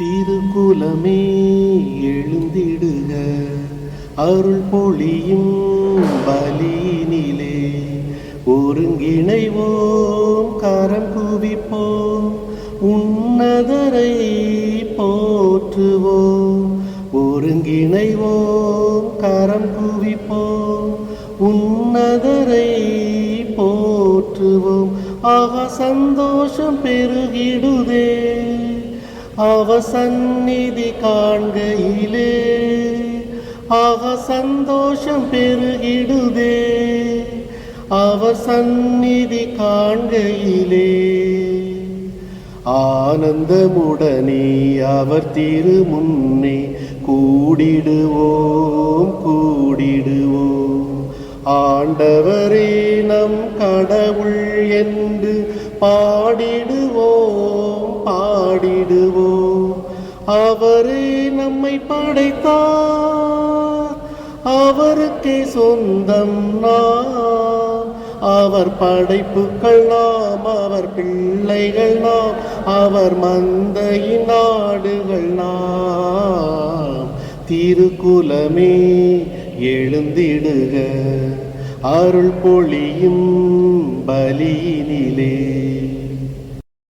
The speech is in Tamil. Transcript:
திருக்குலமே எழுந்திடுக. அருள் பொழியும் பலியினிலே. ஒருங்கிணைவோம் கரம் குவிப்போம் உன்னதரை போற்றுவோம். ஒருங்கிணைவோம் கரம் குவிப்போம் உன்னதரை போற்றுவோம். ஆக சந்தோஷம் பெருகிடுதே. அவசந்நிதி காண்கையிலே ஆக சந்தோஷம் பெருகிடுதே. அவர் சந்நிதி காண்கையிலே ஆனந்தமுடனே அவர் திரு முன்னே கூடிடுவோம் கூடிடுவோம். ஆண்டவரே நம் கடவுள் என்று பாடிடுவோம் பாடிடுவோம். அவரே நம்மை படைத்தார். அவருக்கே சொந்தம் நாம். அவர் படைப்புகள் நாம் அவர் பிள்ளைகள் நாம் அவர் மந்தையின் நாடுகள் நாம். திருக்குலமே எழுந்திடுக அருள் பொழியும் பலியினிலே.